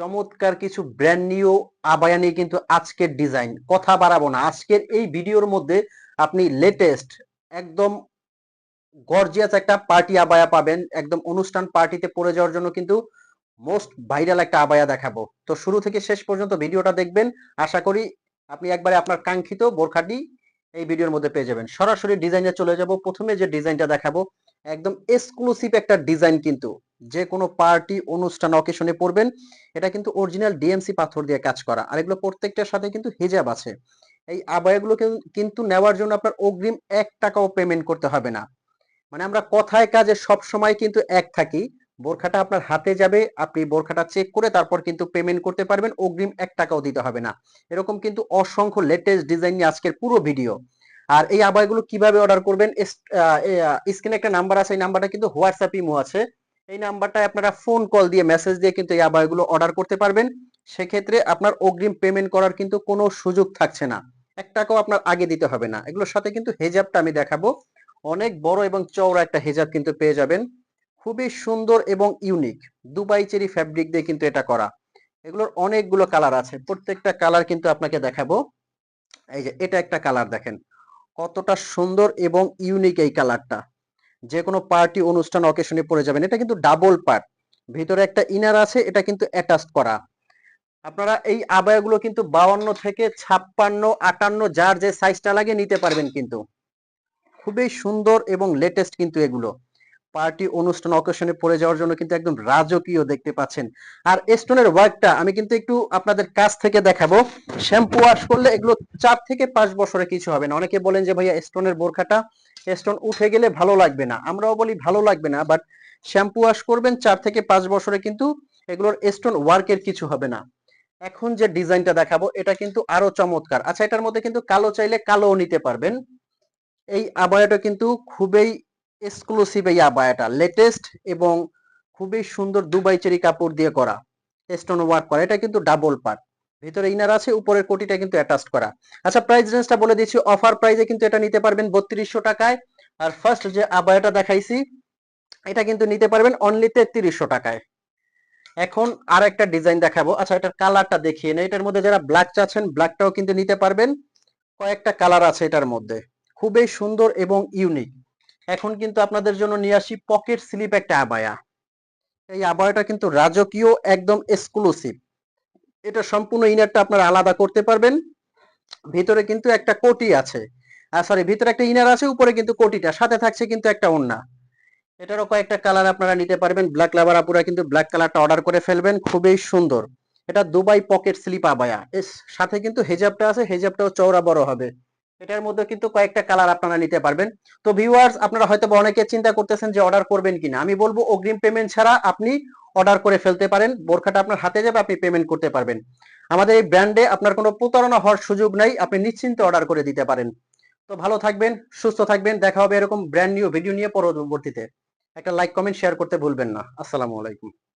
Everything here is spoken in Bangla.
চমৎকার কিছু ব্র্যান্ড নিউ আবায়া নিয়ে কিন্তু আজকের ডিজাইন কথা বাড়াবো না। আজকের এই ভিডিওর মধ্যে আপনি লেটেস্ট একদম গর্জিয়াস একটা পার্টি আবায়া পাবেন। একদম অনুষ্ঠান পার্টিতে পড়ে যাওয়ার জন্য কিন্তু মোস্ট ভাইরাল একটা আবায়া দেখাবো। তো শুরু থেকে শেষ পর্যন্ত ভিডিওটা দেখবেন। আশা করি আপনি একবারে আপনার কাঙ্ক্ষিত বোরখাটি এই ভিডিওর মধ্যে পেয়ে যাবেন। সরাসরি ডিজাইনে চলে যাব। প্রথমে যে ডিজাইনটা দেখাবো, একদম এক্সক্লুসিভ একটা ডিজাইন কিন্তু। যে কোনো পার্টি, অনুষ্ঠান অকেশনে পড়বেন। এটা কিন্তু অরিজিনাল ডিএমসি পাথর দিয়ে কাজ করা। আর এগুলো প্রত্যেকটার সাথে কিন্তু হেজাব আছে। এই আবায়াগুলো কিন্তু নেওয়ার জন্য আপনার অগ্রিম এক টাকাও পেমেন্ট করতে হবে না। মানে আমরা কথায় কাজে সব সময় কিন্তু এক থাকি। বোরখাটা আপনার হাতে যাবে, আপনি বোরখাটা চেক করে তারপর কিন্তু পেমেন্ট করতে পারবেন। অগ্রিম এক টাকাও দিতে হবে না। এরকম কিন্তু অসংখ্য লেটেস্ট ডিজাইন নিয়ে আজকের পুরো ভিডিও আর এই আবাইগুলো কীভাবে অর্ডার করবেন? স্ক্রিনে একটা নাম্বার আছে। এই নাম্বারটা কিন্তু হোয়াটসঅ্যাপ ইমো আছে। এই নাম্বারটায় আপনারা ফোন কল দিয়ে মেসেজ দিয়ে কিন্তু এই আবাইগুলো অর্ডার করতে পারবেন। সেক্ষেত্রে আপনার অগ্রিম পেমেন্ট করার কিন্তু কোনো সুযোগ থাকছে না। এক টাকাও আপনার আগে দিতে হবে না। এগুলোর সাথে কিন্তু হেজাবটা আমি দেখাবো। অনেক বড় এবং চওড়া একটা হেজাব কিন্তু পেয়ে যাবেন। খুবই সুন্দর এবং ইউনিক দুবাই চেরি ফ্যাব্রিক দিয়ে কিন্তু এটা করা। এগুলোর অনেকগুলো কালার আছে। প্রত্যেকটা কালার কিন্তু আপনাকে দেখাবো। এই যে, এটা একটা কালার দেখেন। কতটা সুন্দর এবং ইউনিক এই কালারটা যে কোনো পার্টি অনুষ্ঠান অকেশনে পড়ে যাবেন। এটা কিন্তু ডাবল পার্ট ভিতরে একটা ইনার আছে, এটা কিন্তু অ্যাটাচ করা। আপনারা এই আবায়াগুলো কিন্তু বাউান্ন থেকে ছাপ্পান্ন, আটান্ন, যার যে সাইজটা লাগে নিতে পারবেন কিন্তু। খুবই সুন্দর এবং লেটেস্ট কিন্তু এগুলো। পার্টি অনুষ্ঠান অকেশনে পড়ে যাওয়ার জন্য কিন্তু একদম রাজকীয় দেখতে পাচ্ছেন। আর স্টোনের ওয়ার্কটা আমি কিন্তু একটু আপনাদের কাছ থেকে দেখাবো। শ্যাম্পু ওয়াশ করলে এগুলো চার থেকে পাঁচ বছরে কিছু হবে না। অনেকে বলেন যে, ভাইয়া স্টোনের বোরখাটা স্টোন উঠে গেলে ভালো লাগবে না। আমরাও বলি, ভালো লাগবে না। বাট শ্যাম্পু ওয়াশ করবেন চার থেকে পাঁচ বছরে কিন্তু এগুলোর স্টোন ওয়ার্কের কিছু হবে না। এখন যে ডিজাইনটা দেখাবো, এটা কিন্তু আরও চমৎকার। আচ্ছা এটার মধ্যে কিন্তু কালো চাইলে কালোও নিতে পারবেন। এই আবায়াটা কিন্তু খুবই এক্সক্লুসিভ এই আবায়াটা লেটেস্ট এবং খুবই সুন্দর দুবাই চেরি কাপড় দিয়ে করা স্টোন ওয়ার্ক করা, এটা কিন্তু ডাবল পার্ট ভিতরে ইনার আছে, উপরের কোটিটা কিন্তু অ্যাটাচ করা। আচ্ছা প্রাইস রেঞ্জটা বলে দিচ্ছি অফার প্রাইসে কিন্তু এটা নিতে পারবেন বত্রিশশো টাকায়, আর ফার্স্ট যে আবায়াটা দেখাইছি, এটা কিন্তু নিতে পারবেন অনলি তেত্রিশশো টাকায়। এখন আর একটা ডিজাইন দেখাবো আচ্ছা এটার কালারটা দেখিয়ে নেই, এটার মধ্যে যারা ব্ল্যাক চাচ্ছেন ব্ল্যাকটাও কিন্তু নিতে পারবেন, কয়েকটা কালার আছে এটার মধ্যে, খুবই সুন্দর এবং ইউনিক এখন কিন্তু আপনাদের জন্য নিয়ে আসি পকেট স্লিপ একটা আবায়া। এই আবায়াটা কিন্তু রাজকীয়, একদম এক্সক্লুসিভ এটা সম্পূর্ণ ইনারটা আপনারা আলাদা করতে পারবেন। ভিতরে কিন্তু একটা কোটি আছে। সরি ভিতরে একটা ইনার আছে, উপরে কিন্তু কোটিটা। সাথে থাকছে কিন্তু একটা ওন্না এটারও কয়েকটা কালার আপনারা নিতে পারবেন। ব্ল্যাক লাভার আপুরা কিন্তু ব্ল্যাক কালারটা অর্ডার করে ফেলবেন। খুবই সুন্দর। এটা দুবাই পকেট স্লিপ আবায়া। সাথে কিন্তু হেজাবটা আছে। হেজাবটাও চওড়া বড় হবে। এটার মধ্যে কিন্তু কয়েকটা কালার আপনারা নিতে পারবেন। তো ভিউয়ার্স আপনারা হয়তো অনেকে চিন্তা করতেছেন যে অর্ডার করবেন কিনা। আমি বলব, অগ্রিম পেমেন্ট ছাড়া আপনি অর্ডার করে ফেলতে পারেন। বোরখাটা আপনার হাতে যাবে, আপনি পেমেন্ট করতে পারবেন। আমাদের এই ব্র্যান্ডে আপনার কোনো প্রতারণা হওয়ার সুযোগ নাই, আপনি নিশ্চিন্তে অর্ডার করে দিতে পারেন। তো ভালো থাকবেন, সুস্থ থাকবেন, দেখা হবে এরকম ব্র্যান্ড নিউ ভিডিও নিয়ে পরবর্তীতে। একটা লাইক কমেন্ট শেয়ার করতে ভুলবেন না। আসসালামু আলাইকুম।